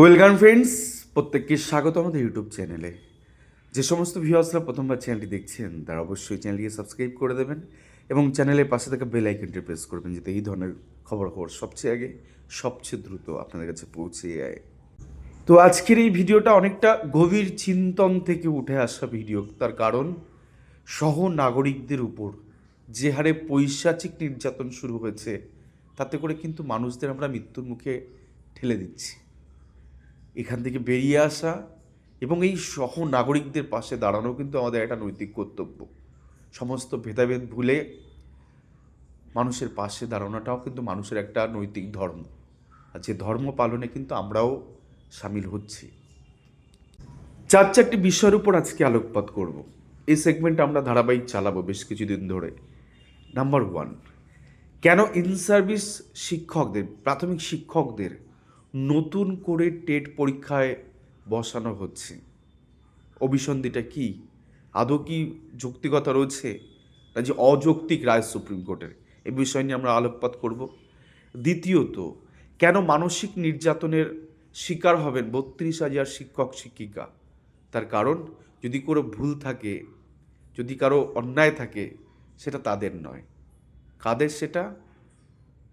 Welcome friends প্রত্যেককে স্বাগত আমাদের ইউটিউব চ্যানেলে যে সমস্ত ভিউয়ার্সরা প্রথমবার চ্যানেলটি দেখছেন, তারা অবশ্যই চ্যানেলটিকে সাবস্ক্রাইব করে দেবেন এবং চ্যানেলের পাশে থাকা বেল আইকনটি প্রেস করবেন যাতে এই ধরনের খবর খবর সবচেয়ে আগে, সবচেয়ে দ্রুত আপনাদের কাছে পৌঁছে যায়। তো আজকের এই ভিডিওটা অনেকটা গভীর চিন্তন থেকে উঠে আসা ভিডিও তার কারণ সহ নাগরিকদের উপর যে হারে পৈশাচিক নির্যাতন শুরু হয়েছে, তাতে করে কিন্তু মানুষদের আমরা মৃত্যুর মুখে ঠেলে দিচ্ছি। এখান থেকে বেরিয়ে আসা এবং এই সহ নাগরিকদের পাশে দাঁড়ানো কিন্তু আমাদের একটা নৈতিক কর্তব্য। সমস্ত ভেদাভেদ ভুলে মানুষের পাশে দাঁড়ানোটাও কিন্তু মানুষের একটা নৈতিক ধর্ম। আর যে ধর্ম পালনে কিন্তু আমরাও সামিল হচ্ছি। চার চারটি বিষয়ের উপর আজকে আলোকপাত করব। এই সেগমেন্ট আমরা ধারাবাহিক চালাবো বেশ কিছুদিন ধরে। নাম্বার ওয়ান কেন ইন সার্ভিস শিক্ষকদের, প্রাথমিক শিক্ষকদের নতুন করে টেট পরীক্ষায় বসানো হচ্ছে। অভিসন্ধিটা কি? আদৌ কি যৌক্তিকতা রয়েছে? না যে অযৌক্তিক রায় সুপ্রিম কোর্টের? এ বিষয় নিয়ে আমরা আলোকপাত করব। দ্বিতীয়ত, কেন মানসিক নির্যাতনের শিকার হবেন বত্রিশ হাজার শিক্ষক, শিক্ষিকা? তার কারণ, যদি কোনো ভুল থাকে, যদি কারও অন্যায় থাকে, সেটা তাদের নয়। কাদের সেটা?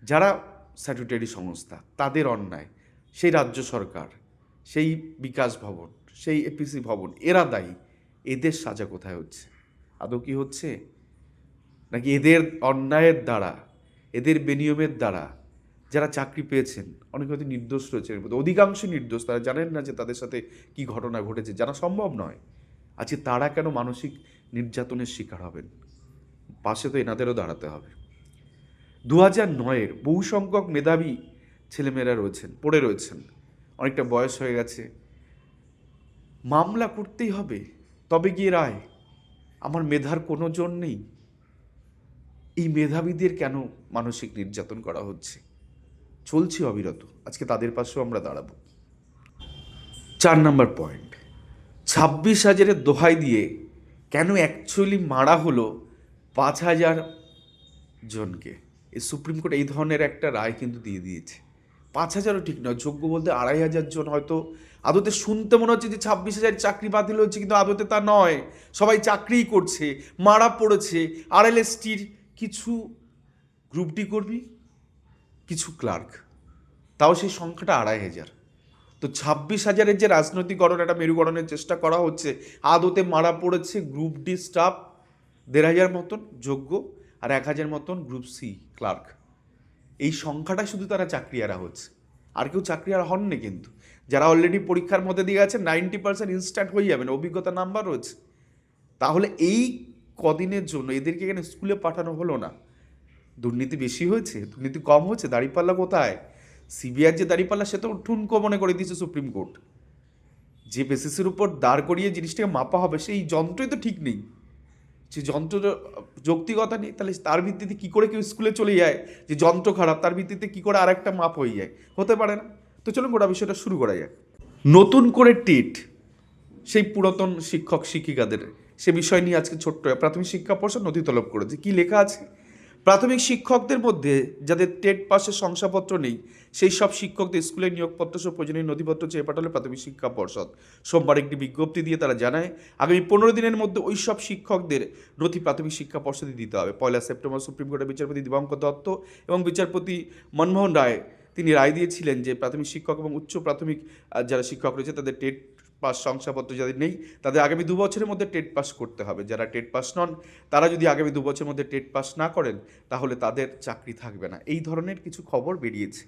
যারা স্যাটুটারি সংস্থা, তাদের অন্যায়। সেই রাজ্য সরকার, সেই বিকাশ ভবন, সেই এপিসি ভবন, এরা দায়ী। এদের সাজা কোথায় হচ্ছে? আদৌ কি হচ্ছে? নাকি এদের অন্যায়ের দ্বারা, এদের বেনিয়মের দ্বারা যারা চাকরি পেয়েছেন, অনেক হয়তো নির্দোষ রয়েছে এর মধ্যে অধিকাংশ নির্দোষ, তারা জানেন না যে তাদের সাথে কি ঘটনা ঘটেছে, জানা সম্ভব নয়। আজকে তারা কেন মানসিক নির্যাতনের শিকার হবেন? পাশে তো এনাদেরও দাঁড়াতে হবে। দু হাজার নয়ের বহু সংখ্যক মেধাবী ছেলেমেয়েরা রয়েছেন, পড়ে রয়েছেন, অনেকটা বয়স হয়ে গেছে। মামলা করতেই হবে, তবে গিয়ে রায়, আমার মেধার কোনো জোর নেই। এই মেধাবীদের কেন মানসিক নির্যাতন করা হচ্ছে? চলছে অবিরত, আজকে তাদের পাশেও আমরা দাঁড়াবো। চার নম্বর পয়েন্ট, ছাব্বিশ হাজারের দোহাই দিয়ে কেন অ্যাকচুয়ালি মারা হলো পাঁচ হাজার জনকে? এই সুপ্রিম কোর্ট এই ধরনের একটা রায় কিন্তু দিয়ে দিয়েছে। পাঁচ হাজারও ঠিক নয়, যোগ্য বলতে আড়াই হাজার জন হয়তো। আদতে শুনতে মনে হচ্ছে যে ছাব্বিশ হাজার চাকরি বাতিল হচ্ছে, কিন্তু আদতে তা নয়। সবাই চাকরিই করছে, মারা পড়েছে আর আরএলএসটির কিছু গ্রুপ ডি কর্মী, কিছু ক্লার্ক তাও সেই সংখ্যাটা আড়াই হাজার। তো ছাব্বিশ হাজারের যে রাজনৈতিকরণ একটা মেরুকরণের চেষ্টা করা হচ্ছে, আদতে মারা পড়েছে গ্রুপ ডি স্টাফ দেড় হাজার মতন যোগ্য আর এক হাজার মতন গ্রুপ সি ক্লার্ক এই সংখ্যাটাই শুধু তারা চাকরিয়ারা হচ্ছে। আর কেউ চাকরিয়ারা হননি কিন্তু। যারা অলরেডি পরীক্ষার মধ্যে দিয়ে গেছে নাইনটি পার্সেন্ট ইনস্ট্যান্ট হয়ে যাবেন, অভিজ্ঞতা নাম্বার রয়েছে। তাহলে এই কদিনের জন্য এদেরকে এখানে স্কুলে পাঠানো হলো না। দুর্নীতি বেশি হয়েছে, দুর্নীতি কম হয়েছে, দাঁড়িপাল্লা কোথায়? সিবিআর যে দাঁড়িপাল্লা, সে তো ঠুনকো মনে করে দিয়েছে সুপ্রিম কোর্ট যে বেসিসের উপর দাঁড় করিয়ে জিনিসটাকে মাপা হবে, সেই যন্ত্রই তো ঠিক নেই। যে যন্ত্র, যৌক্তিকতা নেই, তাহলে তার ভিত্তিতে কী করে কেউ স্কুলে চলে যায়? যে যন্ত্র খারাপ, তার ভিত্তিতে কী করে আরেকটা মাপ হয়ে যায়? হতে পারে না। তো চলুন গোটা বিষয়টা শুরু করা যাক। নতুন করে টিট, সেই পুরাতন শিক্ষক শিক্ষিকাদের সে বিষয় নিয়ে আজকে ছোট্ট প্রাথমিক শিক্ষা পর্ষদ নথি তলব করেছে। কী লেখা আছে? প্রাথমিক শিক্ষকদের মধ্যে যাদের টেট পাসের শংসাপত্র নেই, সেই সব শিক্ষকদের স্কুলের নিয়োগপত্র সহ প্রয়োজনীয় নথিপত্র চেয়ে পাঠালে প্রাথমিক শিক্ষা পর্ষদ। সোমবার একটি বিজ্ঞপ্তি দিয়ে তারা জানায়, আগামী পনেরো দিনের মধ্যে ওই সব শিক্ষকদের নথি প্রাথমিক শিক্ষা পর্ষদে দিতে হবে। পয়লা সেপ্টেম্বর সুপ্রিম কোর্টের বিচারপতি দিবাঙ্কর দত্ত এবং বিচারপতি মনমোহন রায়, তিনি রায় দিয়েছিলেন যে প্রাথমিক শিক্ষক এবং উচ্চ প্রাথমিক যারা শিক্ষক রয়েছে, তাদের টেট পাস শংসাপত্র যাদের নেই, তাদের আগামী দু বছরের মধ্যে টেট পাস করতে হবে। যারা টেট পাস নন, তারা যদি আগামী দু বছরের মধ্যে টেট পাস না করেন, তাহলে তাদের চাকরি থাকবে না। এই ধরনের কিছু খবর বেরিয়েছে।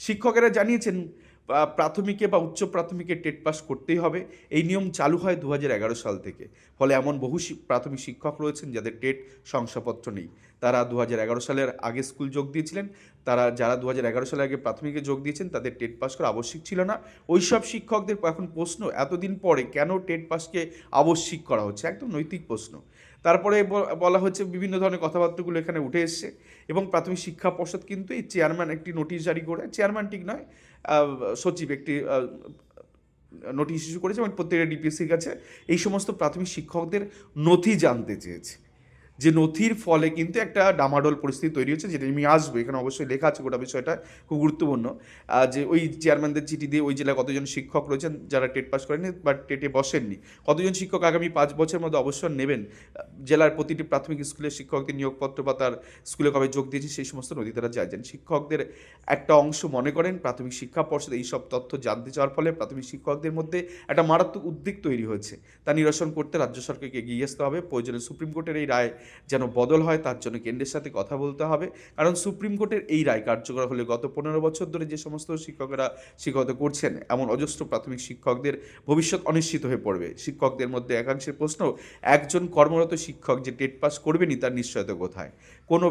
শিক্ষকেরা জানিয়েছেন প্রাথমিকে বা উচ্চ প্রাথমিকে টেট পাস করতেই হবে। এই নিয়ম চালু হয় দু হাজার এগারো সাল থেকে। ফলে এমন বহু প্রাথমিক শিক্ষক রয়েছেন যাদের টেট শংসাপত্র নেই। তারা দু হাজার এগারো সালের আগে স্কুল যোগ দিয়েছিলেন। তারা, যারা দু হাজার এগারো সালের আগে প্রাথমিকে যোগ দিয়েছেন, তাদের টেট পাস করা আবশ্যিক ছিল না। ওই সব শিক্ষকদের এখন প্রশ্ন, এতদিন পরে কেন টেট পাসকে আবশ্যিক করা হচ্ছে? একদম নৈতিক প্রশ্ন। তারপরে বলা হচ্ছে বিভিন্ন ধরনের কথাবার্তাগুলো এখানে উঠে এসছে। এবং প্রাথমিক শিক্ষা পর্ষদ কিন্তু এই চেয়ারম্যান একটি নোটিশ জারি করে চেয়ারম্যান ঠিক নয়। সচিব একটি নোটিশ ইস্যু করেছে এবং প্রত্যেকটা ডিপিএসসির কাছে এই সমস্ত প্রাথমিক শিক্ষকদের নথি জানতে চেয়েছে। যে নথির ফলে কিন্তু একটা ডামাডোল পরিস্থিতি তৈরি হচ্ছে, যেটা আমি আসব। এখানে অবশ্যই লেখা আছে গোটা বিষয়টা, খুব গুরুত্বপূর্ণ। যে ওই চেয়ারম্যানদের চিঠি দিয়ে ওই জেলায় কতজন শিক্ষক রয়েছেন, যারা টেট পাস করেননি বা টেটে বসেননি, কতজন শিক্ষক আগামী পাঁচ বছরের মধ্যে অবসর নেবেন? জেলার প্রতিটি প্রাথমিক স্কুলের শিক্ষকদের নিয়োগপত্র বা তার স্কুলে কবে যোগ দিয়েছে, সেই সমস্ত নদী তারা চাইছেন শিক্ষকদের একটা অংশ মনে করেন, প্রাথমিক শিক্ষা পর্ষদ এই সব তথ্য জানতে চাওয়ার ফলে প্রাথমিক শিক্ষকদের মধ্যে একটা মারাত্মক উদ্বেগ তৈরি হয়েছে। তা নিরসন করতে রাজ্য সরকারকে এগিয়ে আসতে হবে। প্রয়োজনে সুপ্রিম কোর্টের এই রায় যেন বদল হয়, তার জন্য কেন্দ্রের সাথে কথা বলতে হবে। কারণ সুপ্রিম কোর্টের এই রায় কার্যকর হলে গত পনেরো বছর ধরে যে সমস্ত শিক্ষকেরা শিক্ষকতা করছেন, এমন অজস্র প্রাথমিক শিক্ষকদের ভবিষ্যৎ অনিশ্চিত হয়ে পড়বে। শিক্ষকদের মধ্যে একাংশের প্রশ্ন, একজন কর্মরত শিক্ষক যে টেট পাস করবেনই তার নিশ্চয়তা কোথায়? কোন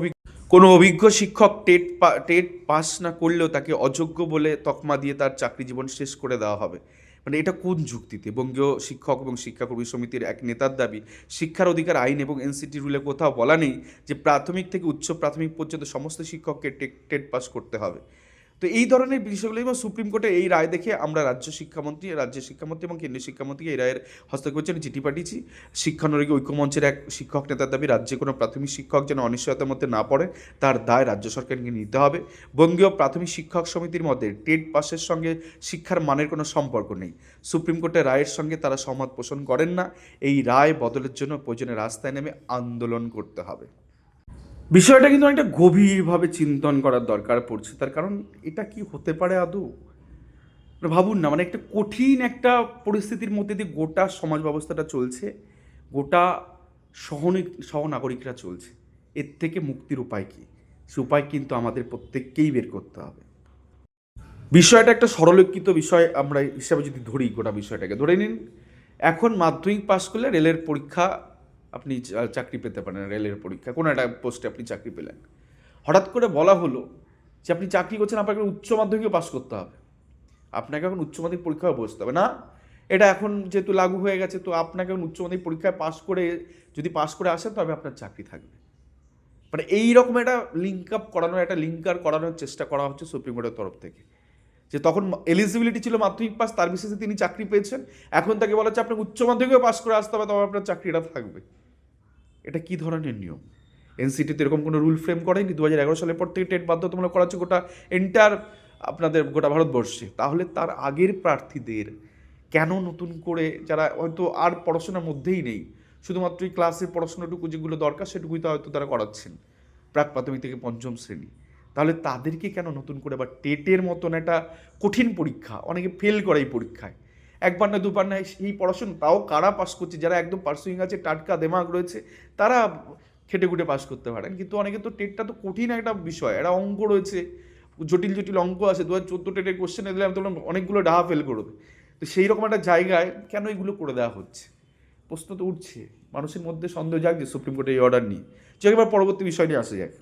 কোনো অভিজ্ঞ শিক্ষক টেট টেট পাস না করলেও তাকে অযোগ্য বলে তকমা দিয়ে তার চাকরি জীবন শেষ করে দেওয়া হবে। মানে এটা কোন যুক্তিতে? বঙ্গীয় শিক্ষক এবং শিক্ষাকর্মী সমিতির এক নেতার দাবি, শিক্ষার অধিকার, আইন এবং এনসিটি রুলে কোথাও বলা নেই যে প্রাথমিক থেকে উচ্চ প্রাথমিক পর্যন্ত সমস্ত শিক্ষককে টেট পাস করতে হবে। তো এই ধরনের বিষয়গুলো এবং সুপ্রিম কোর্টে এই রায় দেখে আমরা রাজ্য শিক্ষামন্ত্রী, রাজ্যের শিক্ষামন্ত্রী এবং কেন্দ্রীয় শিক্ষামন্ত্রীকে এই রায়ের হস্তক্ষেপের জন্য চিঠি পাঠিয়েছি। শিক্ষানুরাগী ঐক্যমঞ্চের এক শিক্ষক নেতার দাবি, রাজ্যে কোনো প্রাথমিক শিক্ষক যেন অনিশ্চয়তার মধ্যে না পড়ে, তার দায় রাজ্য সরকারকে নিতে হবে। বঙ্গীয় প্রাথমিক শিক্ষক সমিতির মধ্যে টেট পাসের সঙ্গে শিক্ষার মানের কোনো সম্পর্ক নেই। সুপ্রিম কোর্টের রায়ের সঙ্গে তারা সহমত পোষণ করেন না। এই রায় বদলের জন্য প্রয়োজনে রাস্তায় নেমে আন্দোলন করতে হবে। বিষয়টা কিন্তু অনেকটা গভীরভাবে চিন্তন করার দরকার পড়ছে। তার কারণ এটা কি হতে পারে আদৌ? মানে ভাবুন না মানে একটা কঠিন একটা পরিস্থিতির মধ্যে দিয়ে গোটা সমাজ ব্যবস্থাটা চলছে, গোটা সহনিক সহনাগরিকরা চলছে। এর থেকে মুক্তির উপায় কী? সে উপায় কিন্তু আমাদের প্রত্যেককেই বের করতে হবে। বিষয়টা একটা সরলীকৃত বিষয়, আমরা হিসাবে যদি ধরি গোটা বিষয়টাকে। ধরে নিন, এখন মাধ্যমিক পাশ করলে রেলের পরীক্ষা আপনি চাকরি পেতে পারেন রেলের পরীক্ষা কোনো একটা পোস্টে আপনি চাকরি পেলেন। হঠাৎ করে বলা হলো যে, আপনি চাকরি করছেন, আপনাকে উচ্চ মাধ্যমিকও পাস করতে হবে। আপনাকে এখন উচ্চ মাধ্যমিক পরীক্ষায় বসতে হবে। না, এটা এখন যেহেতু লাগু হয়ে গেছে, তো আপনাকে এখন উচ্চ মাধ্যমিক পরীক্ষায় পাস করে, যদি পাস করে আসেন, তবে আপনার চাকরি থাকবে। মানে এই রকম একটা লিঙ্ক আপ করানোর, একটা লিঙ্কার করানোর চেষ্টা করা হচ্ছে সুপ্রিম কোর্টের তরফ থেকে। যে তখন এলিজিবিলিটি ছিল মাধ্যমিক পাস তার বিশেষে তিনি চাকরি পেয়েছেন। এখন তাকে বলা হচ্ছে, আপনাকে উচ্চ মাধ্যমিকও পাস করে আসতে হবে, তবে আপনার চাকরিটা থাকবে। এটা কি ধরনের নিয়ম? এনসিটিতে এরকম কোনো রুল ফ্রেম করেনি? দু হাজার এগারো সালের পর থেকে টেট বাধ্যতামূলক করা হচ্ছে গোটা এন্টার আপনাদের গোটা ভারতবর্ষে। তাহলে তার আগের প্রার্থীদের কেন নতুন করে যারা হয়তো আর পড়াশোনার মধ্যেই নেই, শুধুমাত্র এই ক্লাসের পড়াশোনাটুকু যেগুলো দরকার সেটুকুই তো হয়তো তারা করাচ্ছেন, প্রাক প্রাথমিক থেকে পঞ্চম শ্রেণি। তাহলে তাদেরকে কেন নতুন করে বা টেটের মতন একটা কঠিন পরীক্ষা? অনেকে ফেল করে এই পরীক্ষায়। একবার না, দুবার না, এই পড়াশোনা। তাও কারা পাস করছে? যারা একদম পার্সুইং আছে, টাটকা দেমাগ রয়েছে, তারা খেটে খুটে পাস করতে পারেন। কিন্তু অনেকে তো টেটটা তো কঠিন একটা বিষয়। একটা অঙ্ক রয়েছে, জটিল জটিল অঙ্ক আছে। দু হাজার চোদ্দ টেটের কোশ্চেনে দিলে আমি তো বললাম অনেকগুলো ডাহা ফেল করবে। তো সেই রকম একটা জায়গায় কেন এগুলো করে দেওয়া হচ্ছে? প্রশ্ন তো উঠছে। মানুষের মধ্যে সন্দেহ যাক যে সুপ্রিম কোর্টের এই অর্ডার নিয়ে। যাক এবার পরবর্তী বিষয় নিয়ে আসা যাক।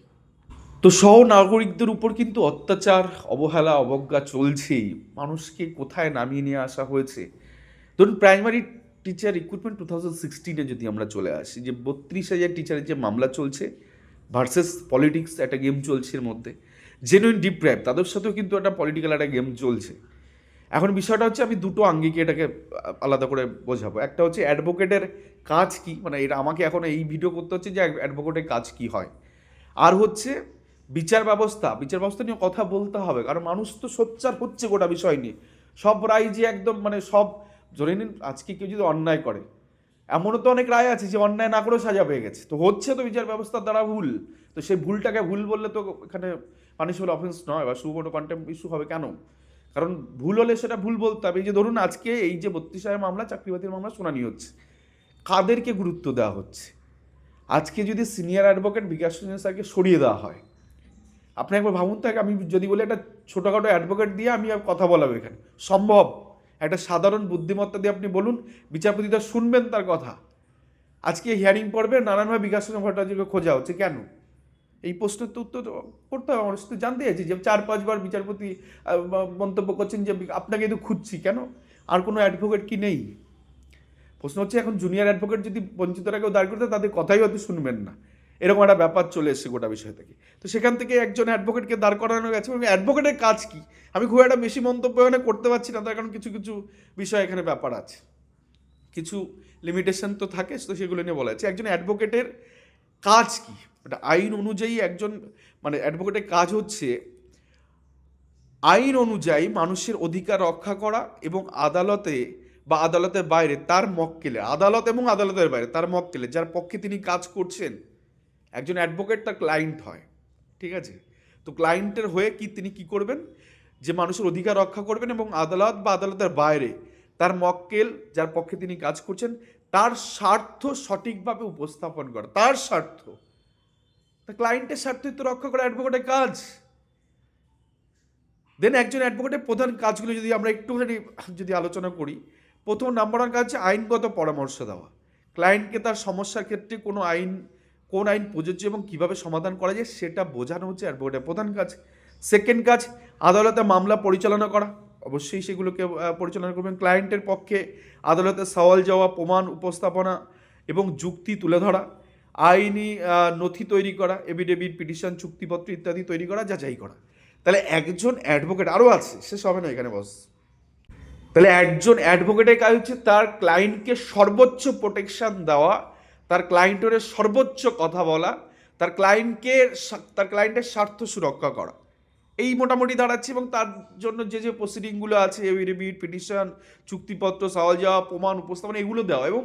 তো সহ নাগরিকদের উপর কিন্তু অত্যাচার, অবহেলা, অবজ্ঞা চলছেই। মানুষকে কোথায় নামিয়ে নিয়ে আসা হয়েছে? ধরুন primary teacher recruitment two thousand সিক্সটিনে যদি আমরা চলে আসি, যে বত্রিশ হাজার টিচারের যে মামলা চলছে ভার্সেস পলিটিক্স একটা গেম চলছে এর মধ্যে। জেনুইন ডিপ্রাইভ তাদের সাথেও কিন্তু একটা পলিটিক্যাল একটা গেম চলছে। এখন বিষয়টা হচ্ছে, আমি দুটো আঙ্গিকে এটাকে আলাদা করে বোঝাবো। একটা হচ্ছে অ্যাডভোকেটের কাজ কি? মানে এটা আমাকে এখন এই ভিডিও করতে হচ্ছে যে অ্যাডভোকেটের কাজ কি হয়। আর হচ্ছে বিচার ব্যবস্থা বিচার ব্যবস্থা নিয়ে কথা বলতে হবে। কারণ মানুষ তো সোচ্চার হচ্ছে গোটা বিষয় নিয়ে। সব রায় যে একদম মানে সব, ধরে নিন আজকে কেউ যদি অন্যায় করে, এমনও তো অনেক রায় আছে যে অন্যায় না করেও সাজা পেয়ে গেছে। তো হচ্ছে তো বিচার ব্যবস্থার দ্বারা ভুল। তো সেই ভুলটাকে ভুল বললে তো এখানে পানিশবল অফেন্স নয়, বা সুবর্ণ কন্টেম্প ইস্যু হবে কেন? কারণ ভুল হলে সেটা ভুল বলতে হবে। এই যে ধরুন আজকে এই যে বত্রিশ হাজার মামলা চাকরি বাতিল মামলা শুনানি হচ্ছে। কাদেরকে গুরুত্ব দেওয়া হচ্ছে? আজকে যদি সিনিয়র অ্যাডভোকেট বিকাশ স্যারকে সরিয়ে দেওয়া হয় আপনি একবার ভাবুন তো আমি যদি বলি একটা ছোটোখাটো অ্যাডভোকেট দিয়ে আমি আর কথা বলাবো এখানে। সম্ভব। একটা সাধারণ বুদ্ধিমত্তা দিয়ে আপনি বলুন বিচারপতিটা শুনবেন তার কথা। আজকে হিয়ারিং পড়বে নানানভাবে বিকাশ ভট্টাচার্যকে খোঁজা হচ্ছে, কেন? এই প্রশ্নের তো উত্তর করতে হবে, আমার তো জানতে চাইছি যে চার, পাঁচবার বিচারপতি মন্তব্য করছেন যে আপনাকে তো খুঁজছি, কেন? আর কোনো অ্যাডভোকেট কি নেই? প্রশ্ন হচ্ছে, এখন জুনিয়র অ্যাডভোকেট যদি বঞ্চিতরা কেউ দাঁড় করতে তাদের কথাই হয়তো শুনবেন না। এরকম একটা ব্যাপার চলে এসেছে গোটা বিষয় থেকে। তো সেখান থেকে একজন অ্যাডভোকেটকে দাঁড় করানো গেছে এবং অ্যাডভোকেটের কাজ কি? আমি খুব একটা বেশি মন্তব্য করতে পারছি না, তার কারণ কিছু কিছু বিষয় এখানে ব্যাপার আছে। কিছু লিমিটেশন তো থাকে, তো সেগুলো নিয়ে বলা আছে একজন অ্যাডভোকেটের কাজ কি? মানে আইন অনুযায়ী একজন মানে অ্যাডভোকেটের কাজ হচ্ছে আইন অনুযায়ী মানুষের অধিকার রক্ষা করা এবং আদালতে বা আদালতের বাইরে তার মক্কেলে, আদালত এবং আদালতের বাইরে তার মক্কেলে, যার পক্ষে তিনি কাজ করছেন একজন অ্যাডভোকেট তার ক্লায়েন্ট হয়, ঠিক আছে? তো ক্লায়েন্টের হয়ে কি তিনি কি করবেন? যে মানুষের অধিকার রক্ষা করবেন এবং আদালত বা আদালতের বাইরে তার মক্কেল যার পক্ষে তিনি কাজ করছেন, তার স্বার্থ সঠিকভাবে উপস্থাপন করা। তার স্বার্থ। তা ক্লায়েন্টের স্বার্থই তো রক্ষা করা, অ্যাডভোকেটের কাজ। দেন একজন অ্যাডভোকেটের প্রধান কাজগুলো যদি আমরা একটুখানি যদি আলোচনা করি, প্রথম নাম্বার ওয়ান কাজ আইনগত পরামর্শ দেওয়া। ক্লায়েন্টকে তার সমস্যার ক্ষেত্রে কোনো আইন কোন আইন প্রযোজ্য এবং কীভাবে সমাধান করা যায় সেটা বোঝানো হচ্ছে অ্যাডভোকেটের প্রধান কাজ। সেকেন্ড কাজ, আদালতে মামলা পরিচালনা করা। অবশ্যই সেগুলোকে পরিচালনা করবেন। ক্লায়েন্টের পক্ষে আদালতে সওয়াল যাওয়া, প্রমাণ উপস্থাপনা এবং যুক্তি তুলে ধরা, আইনি নথি তৈরি করা এভিডেভিট পিটিশন চুক্তিপত্র ইত্যাদি তৈরি করা, যাচাই করা। তাহলে একজন অ্যাডভোকেট আরও আছে শেষ হবে না এখানে বস তাহলে একজন অ্যাডভোকেটের কাজ হচ্ছে তার ক্লায়েন্টকে সর্বোচ্চ প্রোটেকশন দেওয়া তার ক্লায়েন্টের সর্বোচ্চ কথা বলা, তার ক্লায়েন্টকে তার ক্লায়েন্টের স্বার্থ সুরক্ষা করা। এই মোটামুটি দাঁড়াচ্ছে এবং তার জন্য যে যে প্রসিডিংগুলো আছে এভিডেভিট পিটিশন চুক্তিপত্র সওয়াল যাওয়া প্রমাণ, উপস্থাপনা, এগুলো দেওয়া এবং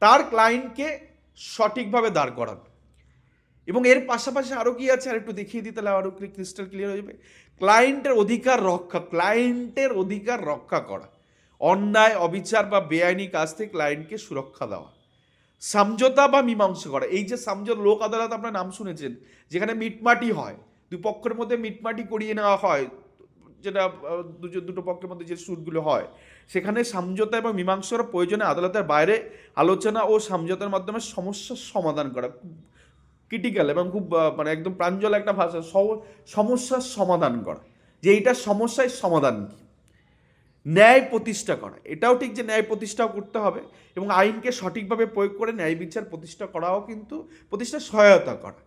তার ক্লায়েন্টকে সঠিকভাবে দাঁড় করানো। এবং এর পাশাপাশি আরও কি আছে আর একটু দেখিয়ে দিই, তাহলে আরও ক্রিস্টাল ক্লিয়ার হয়ে যাবে। ক্লায়েন্টের অধিকার রক্ষা ক্লায়েন্টের অধিকার রক্ষা করা। অন্যায়, অবিচার বা বেআইনি কাজ থেকে ক্লায়েন্টকে সুরক্ষা দেওয়া। সমঝোতা বা মীমাংসা করা। এই যে সমঝোতা লোক আদালত আপনার নাম শুনেছেন যেখানে মিটমাটি হয় দুই পক্ষের মধ্যে মিটমাটি করিয়ে নেওয়া হয় যেটা আহ, দুটো পক্ষের মধ্যে যে সুদগুলো হয় সেখানে সমঝোতা এবং মীমাংসার প্রয়োজনে আদালতের বাইরে আলোচনা ও সমঝোতার মাধ্যমে সমস্যার সমাধান করা। ক্রিটিক্যাল এবং খুব মানে একদম প্রাঞ্জল একটা ভাষা সমস্যার সমাধান করা। যে এইটা সমস্যায় সমাধান কি? ন্যায় প্রতিষ্ঠা করা। এটাও ঠিক যে ন্যায় প্রতিষ্ঠাও করতে হবে এবং আইনকে সঠিকভাবে প্রয়োগ করে ন্যায় বিচার প্রতিষ্ঠা করাও কিন্তু প্রতিষ্ঠা সহায়তা করা।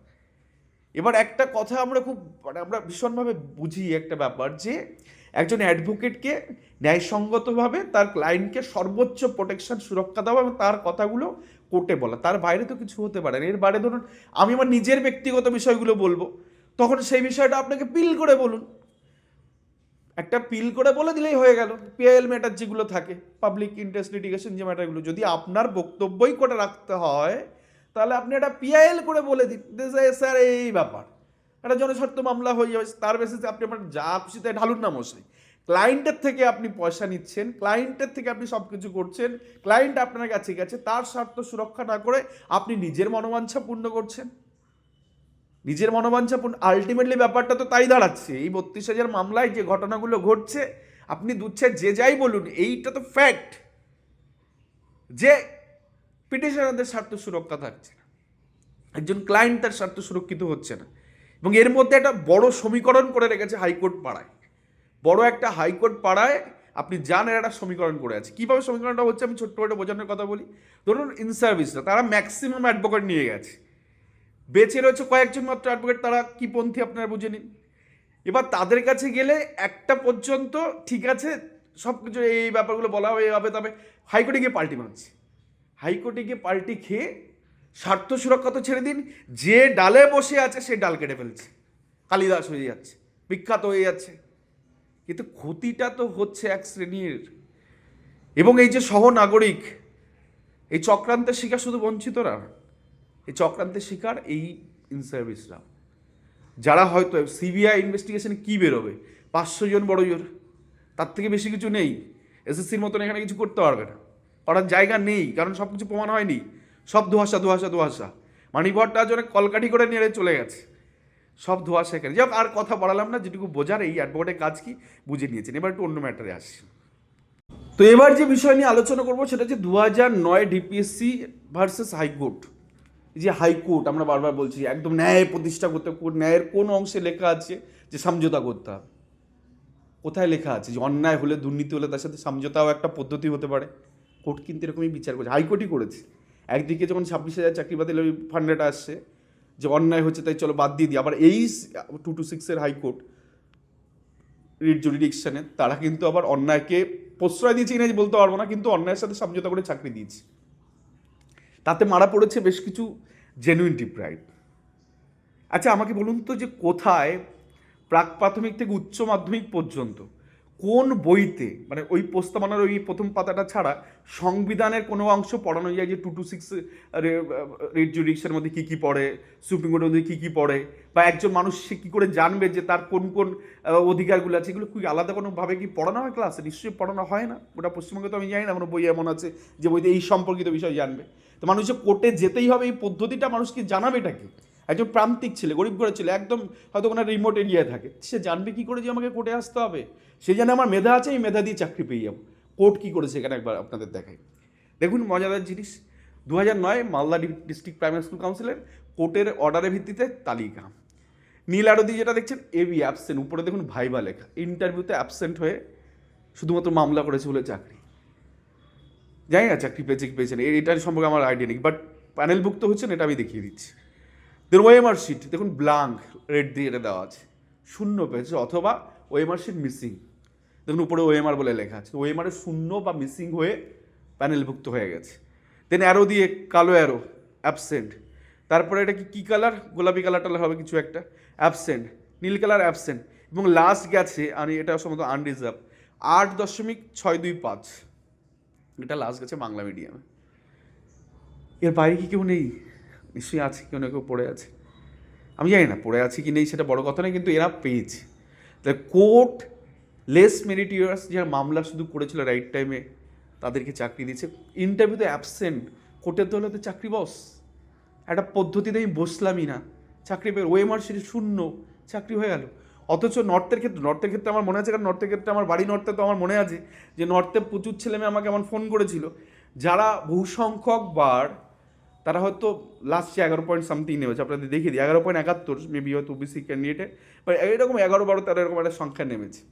এবার একটা কথা আমরা খুব মানে আমরা ভীষণভাবে বুঝি একটা ব্যাপার যে, একজন অ্যাডভোকেটকে ন্যায়সঙ্গতভাবে তার ক্লায়েন্টকে সর্বোচ্চ প্রোটেকশন, সুরক্ষা দেওয়া এবং তার কথাগুলো কোর্টে বলা। তার বাইরে তো কিছু হতে পারে না। এর বাইরে ধরুন, আমি আমার নিজের ব্যক্তিগত বিষয়গুলো বলব, তখন সেই বিষয়টা আপনাকে পিল করে বলুন। একটা পিল করে বলে দিলেই হয়ে গেল। পিআইএল ম্যাটার যেগুলো থাকে পাবলিক ইন্টারেস্ট লিটিগেশন যে ম্যাটারগুলো যদি আপনার বক্তব্যই করে রাখতে হয়, তাহলে আপনি একটা পিআইএল করে বলে দিন। স্যার, এই ব্যাপার। একটা জনস্বার্থ মামলা হয়ে যাবে, তার বেসিসে আপনি আপনার যা খুশি তাই ঢালুন না মশাই। ক্লায়েন্টের থেকে আপনি পয়সা নিচ্ছেন ক্লায়েন্টের থেকে আপনি সব কিছু করছেন ক্লায়েন্ট আপনার কাছে গেছে, তার স্বার্থ সুরক্ষা না করে আপনি নিজের মনোবাঞ্ছা পূর্ণ করছেন। নিজের মনোবাঞ্ছা পূর্ণ আলটিমেটলি ব্যাপারটা তো তাই দাঁড়াচ্ছে। এই বত্রিশ হাজার মামলায় যে ঘটনাগুলো ঘটছে, আপনি দুচ্ছে যে যাই বলুন, এইটা তো ফ্যাক্ট যে পিটিশনারদের স্বার্থ সুরক্ষা থাকছে না। একজন ক্লায়েন্ট তার স্বার্থ সুরক্ষিত হচ্ছে না। এবং এর মধ্যে একটা বড় সমীকরণ করে রেখেছে হাইকোর্ট পাড়ায়। বড় একটা হাইকোর্ট পাড়ায় আপনি জানেন একটা সমীকরণ করে আছে। কীভাবে সমীকরণটা হচ্ছে আমি ছোট্ট করে বোঝানোর কথা বলি? ধরুন ইন সার্ভিসটা তারা ম্যাক্সিমাম অ্যাডভোকেট নিয়ে গেছে। বেঁচে রয়েছে কয়েকজন মাত্র অ্যাডভোকেট তারা কি পন্থী আপনারা বুঝে নিন। এবার তাদের কাছে গেলে একটা পর্যন্ত ঠিক আছে সব কিছু এই ব্যাপারগুলো বলা হবে এই হবে তবে হাইকোর্টে গিয়ে পাল্টি মারছে। হাইকোর্টে গিয়ে পাল্টি খেয়ে স্বার্থ সুরক্ষা তো ছেড়ে দিন, যে ডালে বসে আছে সে ডাল কেটে ফেলছে। কালিদাস হয়ে যাচ্ছে, বিখ্যাত হয়ে যাচ্ছে। কিন্তু ক্ষতিটা তো হচ্ছে এক শ্রেণির। এবং এই যে সহনাগরিক, এই চক্রান্তের শিকার শুধু বঞ্চিতরা এই চক্রান্তের শিকার এই ইনসার্ভিসরা। যারা হয়তো সিবিআই ইনভেস্টিগেশনে কী বেরোবে? পাঁচশো জন বড় জোর তার থেকে বেশি কিছু নেই। এসএসসির মতন এখানে কিছু করতে পারবে না। করার জায়গা নেই, কারণ সব কিছু প্রমাণ হয়নি। সব ধোয়াশা ধোয়াশা ধোয়াশা। মানিবরটা জন্য কলকাঠি করে নিয়ে চলে গেছে। সব ধোয়াশা এখানে। যাক আর কথা বাড়ালাম না, যেটুকু বোঝার এই অ্যাডভোকেটের কাজ কি বুঝে নিয়েছেন। এবার একটু অন্য ম্যাটারে আসি। তো এবার যে বিষয় নিয়ে আলোচনা করব, সেটা হচ্ছে দু হাজার নয় ডিপিএসসি ভার্সেস হাইকোর্ট যে হাইকোর্ট আমরা বারবার বলছি, একদম ন্যায় প্রতিষ্ঠা করতে ন্যায়ের কোন অংশে লেখা আছে যে সমঝোতা করতে হবে? কোথায় লেখা আছে? যে অন্যায় হলে, দুর্নীতি হলে তার সাথে সমঝোতাও একটা পদ্ধতি হতে পারে। কোর্ট কিন্তু এরকমই বিচার করছে। হাইকোর্টই করেছে। একদিকে যখন ছাব্বিশ হাজার চাকরি বাতিল ওই ফান্ডেটা আসছে, যে অন্যায় হচ্ছে তাই চলো বাদ দিয়ে দিই। আবার এই টু টু সিক্সের হাইকোর্ট রিট জুরিডিকশনে তারা কিন্তু আবার অন্যায়কে প্রশ্রয় দিয়েছে কিনা বলতে পারব না, কিন্তু অন্যায়ের সাথে সমঝোতা করে চাকরি দিয়েছে। তাতে মারা পড়েছে বেশ কিছু জেনুইন ডিপ্রাইভ আচ্ছা আমাকে বলুন তো যে কোথায় প্রাক প্রাথমিক থেকে উচ্চ মাধ্যমিক পর্যন্ত কোন বইতে মানে ওই প্রস্তাবনার ওই প্রথম পাতাটা ছাড়া সংবিধানের কোনো অংশ পড়ানো যায় যে টু টু সিক্স রেড জুডিক্সের মধ্যে কী কী পড়ে, সুপ্রিম কোর্টের মধ্যে কী কী পড়ে, বা একজন মানুষ সে কী করে জানবে যে তার কোন কোন অধিকারগুলো আছে, এগুলো খুবই আলাদা কোনোভাবে কি পড়ানো হয় ক্লাসে নিশ্চয়ই পড়ানো হয় না। ওটা পশ্চিমবঙ্গে তো আমি জানি না, কোনো বই এমন আছে যে বইতে এই সম্পর্কিত বিষয় জানবে। তো মানুষের কোর্টে যেতেই হবে এই পদ্ধতিটা মানুষকে জানাবেটা কি? একজন প্রান্তিক ছেলে, গরিব ঘরের ছেলে, একদম হয়তো কোনো রিমোট এরিয়ায় থাকে, সে জানবে কি করে যে আমাকে কোর্টে আসতে হবে? সে জানে আমার মেধা আছে এই মেধা দিয়ে চাকরি পেয়ে যাব। কোর্ট কী করেছে এখানে একবার আপনাদের দেখাই। দেখুন মজাদার জিনিস দু নয় মালদা ডিস্ট্রিক্ট প্রাইমারি স্কুল কাউন্সিলের কোর্টের অর্ডারের ভিত্তিতে তালিকা। নীল আরতি যেটা দেখছেন এবি অ্যাবসেন্ট উপরে দেখুন ভাইবা লেখা। ইন্টারভিউতে অ্যাবসেন্ট হয়ে শুধুমাত্র মামলা করেছে বলে চাকরি। জানি না চাকরি পেয়েছে কি পেয়েছে না এটার সম্পর্কে আমার আইডিয়া নেই বাট প্যানেলভুক্ত হচ্ছেন এটা আমি দেখিয়ে দিচ্ছি। দেখুন ওএমআর শিট দেখুন ব্লাঙ্ক রেড দিয়ে এটা দেওয়া আছে, শূন্য পেয়েছে অথবা ওএমআর শিট মিসিং দেখুন উপরে ওএমআর বলে লেখা আছে ওএমআর শূন্য বা মিসিং হয়ে প্যানেলভুক্ত হয়ে গেছে। দেন অ্যারো দিয়ে কালো অ্যারো অ্যাবসেন্ট তারপরে এটা কি, কী কালার গোলাপি কালার টালার হবে কিছু একটা। অ্যাবসেন্ট নীল কালার অ্যাবসেন্ট এবং লাস্ট গেছে, আমি এটা সম্ভবত আনরিজার্ভ আট দশমিক ছয় দুই পাঁচ। এটা লাস্ট গেছে বাংলা মিডিয়ামে এর বাইরে কি কেউ নেই? নিশ্চয়ই আছে, কেউ না কেউ পড়ে আছে। আমি জানি না, পড়ে আছে কি নেই সেটা বড় কথা নয়, কিন্তু এরা পেয়েছে। তাহলে কোর্ট লেস মেরিট মেরিটিয়াস যারা মামলা শুধু করেছিল রাইট টাইমে তাদেরকে চাকরি দিয়েছে। ইন্টারভিউতে অ্যাবসেন্ট কোর্টের দলে তো চাকরি বস একটা পদ্ধতিতে আমি বসলামই না। চাকরি পেয়ে ওএমআর সিটি শূন্য, চাকরি হয়ে গেল। অথচ নর্থের ক্ষেত্রে নর্থের ক্ষেত্রে আমার মনে আছে, কারণ নর্থের ক্ষেত্রে আমার বাড়ি নর্থে তো আমার মনে আছে যে নর্থে প্রচুর ছেলে মেয়ে আমাকে আমার ফোন করেছিল। যারা বহু সংখ্যক বার, তারা হয়তো লাস্ট এগারো পয়েন্ট সামথিং নেমেছে। আপনাদের দেখিয়ে দিই, এগারো পয়েন্ট একাত্তর মেবি হয়তো ওবিসি ক্যান্ডিডেটে বা এরকম এগারো বারো তেরো এরকম একটা সংখ্যা নেমেছে।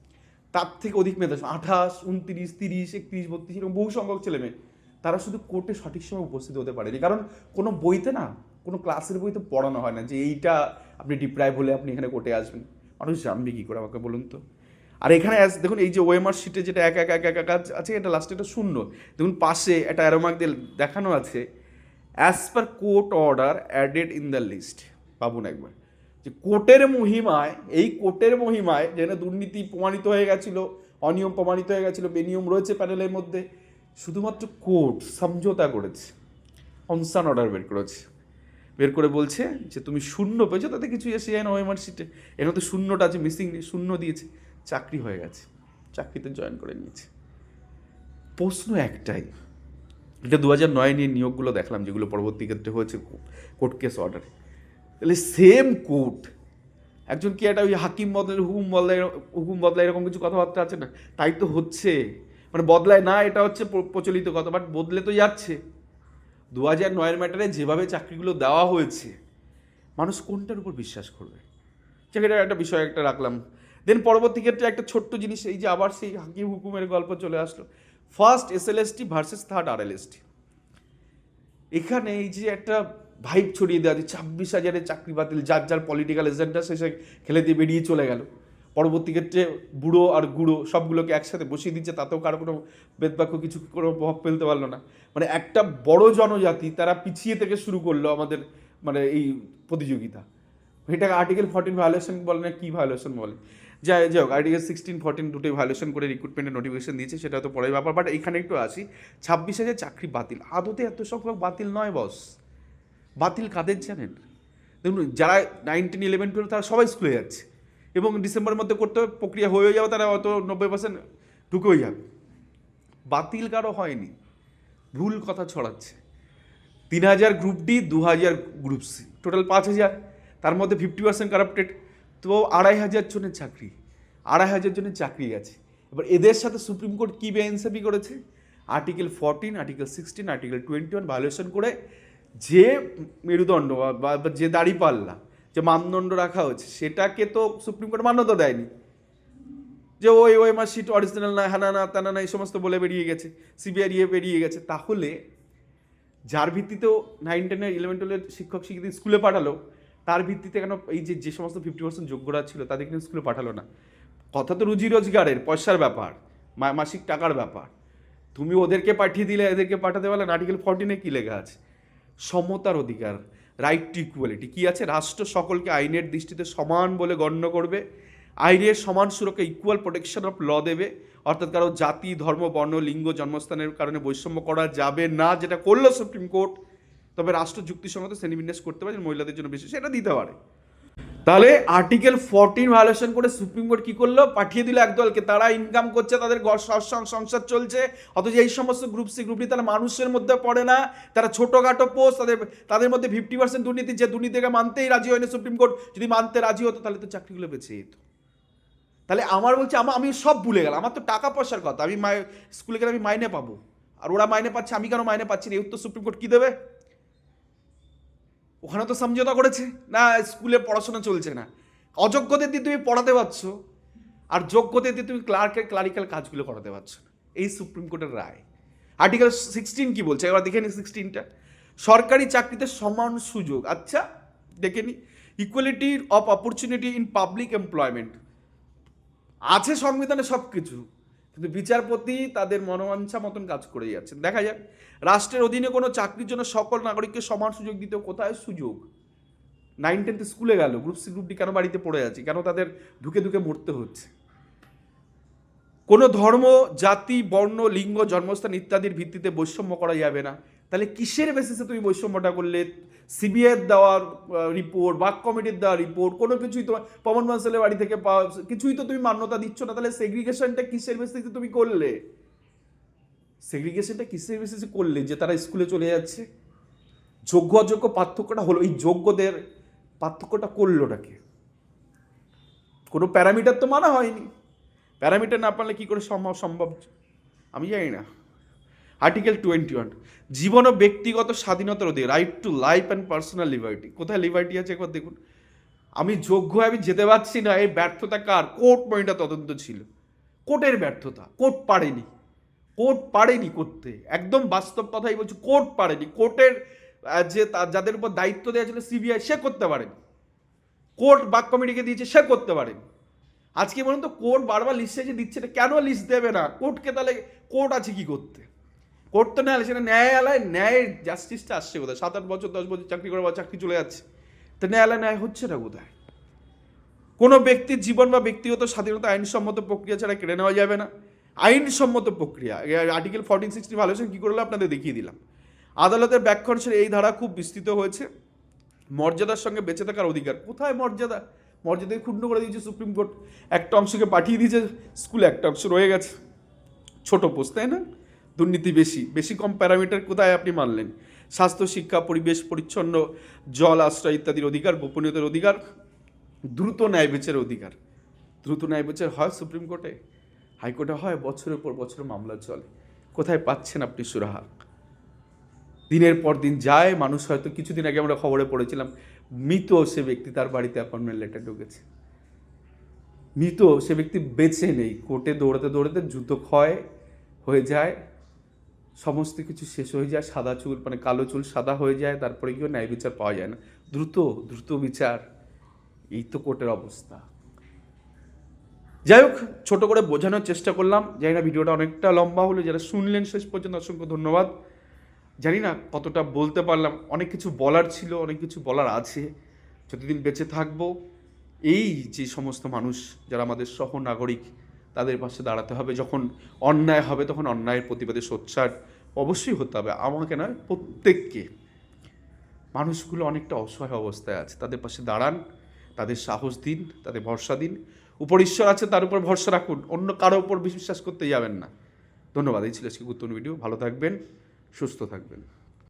তার থেকে অধিক মেধা আঠাশ, উনত্রিশ, তিরিশ, একত্রিশ, বত্রিশ, এরকম বহু সংখ্যক ছেলে মেয়ে। তারা শুধু কোর্টে সঠিক সময় উপস্থিত হতে পারেনি। কারণ কোনো বইতে না, কোনো ক্লাসের বইতে পড়ানো হয় না যে এইটা আপনি ডিপ্রাইভ হলে আপনি এখানে কোর্টে আসবেন। মানুষ জানবে কী করে আমাকে বলুন তো? আর এখানে as- দেখুন এই যে ওএমআর শিটে যেটা এক এক এক এক এক আছে, এটা লাস্টে এটা শূন্য। দেখুন পাশে একটা অ্যারোমার্ক দিয়ে দেখানো আছে as per court order added in the list ভাবুন একবার। যে কোর্টের মহিমায়, এই কোর্টের মহিমায় যেখানে দুর্নীতি প্রমাণিত হয়ে গেছিল, অনিয়ম প্রমাণিত হয়ে গেছিল, বেনিয়ম রয়েছে প্যানেলের মধ্যে, শুধুমাত্র কোর্ট সমঝোতা করেছে অনসান অর্ডার বের করেছে। বের করে বলছে যে, তুমি শূন্য পেয়েছ, তাতে কিছু এসে যায় না ওএমআর সিটে এখানে তো শূন্যটা আছে মিসিং নেই, শূন্য দিয়েছে। চাকরি হয়ে গেছে, চাকরিতে জয়েন করে নিয়েছে। প্রশ্ন একটাই, এটা দু হাজার নয় নিয়ে নিয়োগগুলো দেখলাম, যেগুলো পরবর্তী ক্ষেত্রে হয়েছে কোর্ট কেস অর্ডারে তাহলে সেম কোর্ট একজন কি একটা ওই হাকিম বদলে হুকুম বদলায় হুকুম বদলায় এরকম কিছু কথাবার্তা আছে না? তাই তো হচ্ছে। মানে বদলায় না, এটা হচ্ছে প্রচলিত কথা বাট বদলে তো যাচ্ছে। দু হাজার নয়ের ম্যাটারে যেভাবে চাকরিগুলো দেওয়া হয়েছে, মানুষ কোনটার উপর বিশ্বাস করবে? সেটা একটা বিষয় একটা রাখলাম। দেন পরবর্তী ক্ষেত্রে একটা ছোট্ট জিনিস, এই যে আবার সেই হাকিম হুকুমের গল্প চলে আসলো। First S L S T versus third R L S T এখানে এই যে একটা ভাইব ছড়িয়ে দেওয়া যে ছাব্বিশ হাজারের চাকরি বাতিল, যার যার পলিটিক্যাল শেষে খেলে দিয়ে বেরিয়ে চলে গেল। পরবর্তী ক্ষেত্রে বুড়ো আর গুঁড়ো সবগুলোকে একসাথে বসিয়ে দিচ্ছে, তাতেও কারও কোনো বেদবাক্য কিছু কোনো প্রভাব ফেলতে পারল না। মানে একটা বড় জনজাতি তারা পিছিয়ে থেকে শুরু করল আমাদের মানে এই প্রতিযোগিতা। এটাকে আর্টিকেল ফর্টিন ভায়োলেশন বলে না, কী ভায়োলেশন বলে? যাই যাই হোক আর্টিকেল সিক্সটিন ফর্টিন দুটোই ভায়োলেশন করে রিক্রুটমেন্টের নোটিফিকেশন দিয়েছে, সেটা তো পরের ব্যাপার বাট এখানে একটু আসি। ছাব্বিশ হাজার চাকরি বাতিল, আদতে এত সংখ্যক বাতিল নয় বস বাতিল কাদের জানেন? দেখুন, যারা নাইনটিন ইলেভেন টুয়েলভ তারা সবাই স্কুলে যাচ্ছে। এবং ডিসেম্বরের মধ্যে করতে হবে, প্রক্রিয়া হয়ে যাবে তারা হয়তো নব্বই পার্সেন্ট ঢুকেও যাবে। বাতিল কারও হয়নি ভুল কথা ছড়াচ্ছে। তিন হাজার গ্রুপ ডি দু হাজার গ্রুপ সি টোটাল পাঁচ হাজার তার মধ্যে ফিফটি পার্সেন্ট কারাপ্টেড তো আড়াই হাজার জনের চাকরি আড়াই হাজার জনের চাকরি গেছে এবার এদের সাথে সুপ্রিম কোর্ট কী বেআইনসাফি করেছে? Article fourteen article sixteen article twenty one violation করে যে মেরুদণ্ড বা- যে দাড়ি যে দাড়িপাল্লা যে মানদণ্ড রাখা হয়েছে, সেটাকে তো সুপ্রিম কোর্ট মান্যতা দেয়নি। যে ওই ওই মাস শিট অরিজিনাল না হ্যানা না, তানা না, এই সমস্ত বলে বেরিয়ে গেছে সিবিআই ইয়ে বেরিয়ে গেছে। তাহলে যার ভিত্তিতেও নাইন টেনের ইলেভেন টুয়েলভের শিক্ষক শিক্ষিত স্কুলে পাঠালো, তার ভিত্তিতে কেন এই যে যে সমস্ত ফিফটি পার্সেন্ট যোগ্যরা ছিল, তাদের কিন্তু স্কুলে পাঠালো না। কথা তো রুজি রোজগারের, পয়সার ব্যাপার মাসিক টাকার ব্যাপার। তুমি ওদেরকে পাঠিয়ে দিলে, এদেরকে পাঠাতে পারলে আর্টিকেল ফর্টিনে কী লেখা আছে? সমতার অধিকার। রাইট টু ইকুয়ালিটি কী আছে? রাষ্ট্র সকলকে আইনের দৃষ্টিতে সমান বলে গণ্য করবে। আইনের সমান সুরক্ষা ইকুয়াল প্রোটেকশন অফ ল দেবে। অর্থাৎ কারও জাতি, ধর্ম, বর্ণ, লিঙ্গ, জন্মস্থানের কারণে বৈষম্য করা যাবে না, যেটা করল সুপ্রিম কোর্ট তবে রাষ্ট্র যুক্তিসঙ্গত শ্রেণীবিন্যাস করতে পারে, মহিলাদের জন্য বেশি সেটা দিতে পারে। তাহলে আর্টিকেল ফোরটিন ভায়োলেশন করে সুপ্রিম কোর্ট কি করল? পাঠিয়ে দিল একদলকে। তারা ইনকাম করছে তাদের ঘর সংসার চলছে। অথচ এই সমস্ত গ্রুপ সি গ্রুপটি তারা মানুষের মধ্যে পড়ে না। তারা ছোটোখাটো পোস্ট তাদের তাদের মধ্যে ফিফটি পার্সেন্ট দুর্নীতি যে দুর্নীতিকে মানতেই রাজি হয়নি সুপ্রিম কোর্ট যদি মানতে রাজি হতো তাহলে তো চাকরিগুলো বেঁচে যেত। তাহলে আমার বলছে আমার আমি সব ভুলে গেলাম। আমার তো টাকা পয়সার কথা। আমি স্কুলে গেলে আমি মাইনে পাবো। আর ওরা মাইনে পাচ্ছে আমি কেন মাইনে পাচ্ছি না? এই উত্তর সুপ্রিম কোর্ট কী দেবে? ওখানে তো সমঝোতা করেছে। না, স্কুলে পড়াশোনা চলছে না। অযোগ্যদের দিয়ে তুমি পড়াতে পারছ, আর যোগ্যদের দিয়ে তুমি ক্লার্কের, ক্লারিক্যাল কাজগুলো করাতে পারছ না। এই সুপ্রিম কোর্টের রায়। আর্টিকেল সিক্সটিন কি বলছে? এবার দেখে নি সিক্সটিনটা। সরকারি চাকরিতে সমান সুযোগ। আচ্ছা দেখে নি। Equality of opportunity in public employment আছে সংবিধানে সব কিছু কিন্তু বিচারপতি তাদের মনোবাঞ্ছা মতন কাজ করে যাচ্ছেন। দেখা যাক, রাষ্ট্রের অধীনে কোনো চাকরির জন্য সকল নাগরিককে সমান সুযোগ দিতে কোথায় সুযোগ? নাইন টেন্থ স্কুলে গেল গ্রুপ সি গ্রুপ ডি কেন বাড়িতে পড়ে আছে? কেন তাদের ঢুকে ঢুকে মরতে হচ্ছে? কোনো ধর্ম, জাতি, বর্ণ, লিঙ্গ, জন্মস্থান ইত্যাদির ভিত্তিতে বৈষম্য করা যাবে না। তাহলে কিসের বেসিসে তুমি বৈষম্যটা করলে? সিবিআইয়ের দেওয়ার রিপোর্ট বাক কমিটির দেওয়া রিপোর্ট কোনো কিছুই তোমার পবন বানসালের বাড়ি থেকে পাওয়া, কিছুই তো তুমি মান্যতা দিচ্ছ না, তাহলে সেগ্রিগেশনটা কিসের বেসিসে তুমি করলে? সেগ্রিগেশনটা কিসের বেসিসে করলে যে তারা স্কুলে চলে যাচ্ছে? যোগ্য অযোগ্য পার্থক্যটা হলো, এই যোগ্যদের পার্থক্যটা করলোটাকে কোনো প্যারামিটার তো মানা হয়নি। প্যারামিটার না পারলে কী করে সম্ভব সম্ভব? আমি জানি না। আর্টিকেল টোয়েন্টি ওয়ান জীবন ও ব্যক্তিগত স্বাধীনতার অধিকার right to life and personal liberty কোথায় লিবার্টি আছে একবার দেখুন। আমি যোগ্য, আমি যেতে পারছি না, এই ব্যর্থতা কার? কোর্ট পয়েন্টটা তদন্ত ছিল। কোর্টের ব্যর্থতা, কোর্ট পারেনি। কোর্ট পারেনি করতে। একদম বাস্তব কথাই বলছি, কোর্ট পারেনি। কোর্টের যে যাদের উপর দায়িত্ব দেওয়া ছিল সিবিআই সে করতে পারেনি। কোর্ট বাক কমিটিকে দিয়েছে, সে করতে পারেনি। আজকে বলুন তো, কোর্ট বারবার লিস্ট যে দিচ্ছে না কেন লিস্ট দেবে না? কোর্টকে তাহলে, কোর্ট আছে কি করতে? কোর্ট তো ন্যায় সেটা ন্যায়ালয় ন্যায় জাস্টিসটা আসছে কোথায়? সাত আট বছর, দশ বছর চাকরি করে বা চাকরি চলে যাচ্ছে। তো ন্যায়ালয় ন্যায় হচ্ছে না কোথায়? কোনো ব্যক্তির জীবন বা ব্যক্তিগত স্বাধীনতা আইনসম্মত প্রক্রিয়া ছাড়া কেড়ে নেওয়া যাবে না। আইনসম্মত প্রক্রিয়া আর্টিকেল ফর্টিন সিক্সটি ভালোবাসেন কী করল আপনাদের দেখিয়ে দিলাম। আদালতের ব্যাখ্যা অনুসারে এই ধারা খুব বিস্তৃত হয়েছে। মর্যাদার সঙ্গে বেঁচে থাকার অধিকার। কোথায় মর্যাদা? মর্যাদায় ক্ষুণ্ণ করে দিয়েছে সুপ্রিম কোর্ট। একটা অংশকে পাঠিয়ে দিয়েছে, স্কুলে একটা অংশ রয়ে গেছে। ছোট পোস্ট, তাই না? দুর্নীতি বেশি। বেশি কম প্যারামিটার কোথায় আপনি মানলেন? স্বাস্থ্য, শিক্ষা, পরিবেশ, পরিচ্ছন্ন, জল, আশ্রয় ইত্যাদির অধিকার, গোপনীয়তার অধিকার, দ্রুত ন্যায় বিচারের অধিকার। দ্রুত ন্যায় বিচার হয় সুপ্রিম কোর্টে? হাইকোর্টে হয়, বছরের পর বছর মামলা চলে। কোথায় পাচ্ছেন আপনি সুরাহা? দিনের পর দিন যায়, মানুষ হয়তো কিছুদিন আগে আমরা খবরে পড়েছিলাম, মৃত সে ব্যক্তি তার বাড়িতে অ্যাপয়েন্টমেন্ট লেটার ঢুকেছে। মৃত সে ব্যক্তি বেঁচে নেই। কোর্টে দৌড়াতে দৌড়াতে যুদ্ধ ক্ষয় হয়ে যায়। সমস্ত কিছু শেষ হয়ে যায়, সাদা চুল মানে কালো চুল সাদা হয়ে যায়, তারপরে গিয়েও ন্যায় বিচার পাওয়া যায় না। দ্রুত দ্রুত বিচার, এই তো কোর্টের অবস্থা। যাই হোক, ছোটো করে বোঝানোর চেষ্টা করলাম। জানি না, ভিডিওটা অনেকটা লম্বা হলো। যারা শুনলেন শেষ পর্যন্ত, অসংখ্য ধন্যবাদ। জানি না কতটা বলতে পারলাম। অনেক কিছু বলার ছিল, অনেক কিছু বলার আছে। যতদিন বেঁচে থাকব, এই যে সমস্ত মানুষ যারা আমাদের সহ নাগরিক তাদের পাশে দাঁড়াতে হবে। যখন অন্যায় হবে, তখন অন্যায়ের প্রতিবাদে সোচ্চার অবশ্যই হতে হবে। আমাকে নয়, প্রত্যেককে। মানুষগুলো অনেকটা অসহায় অবস্থায় আছে। তাদের পাশে দাঁড়ান, তাদের সাহস দিন, তাদের ভরসা দিন। উপর ঈশ্বর আছে, তার উপর ভরসা রাখুন। অন্য কারও উপর বিশ্বাস করতে যাবেন না। ধন্যবাদ। এই ছিল আজকে গুরুত্বপূর্ণ ভিডিও ভালো থাকবেন, সুস্থ থাকবেন।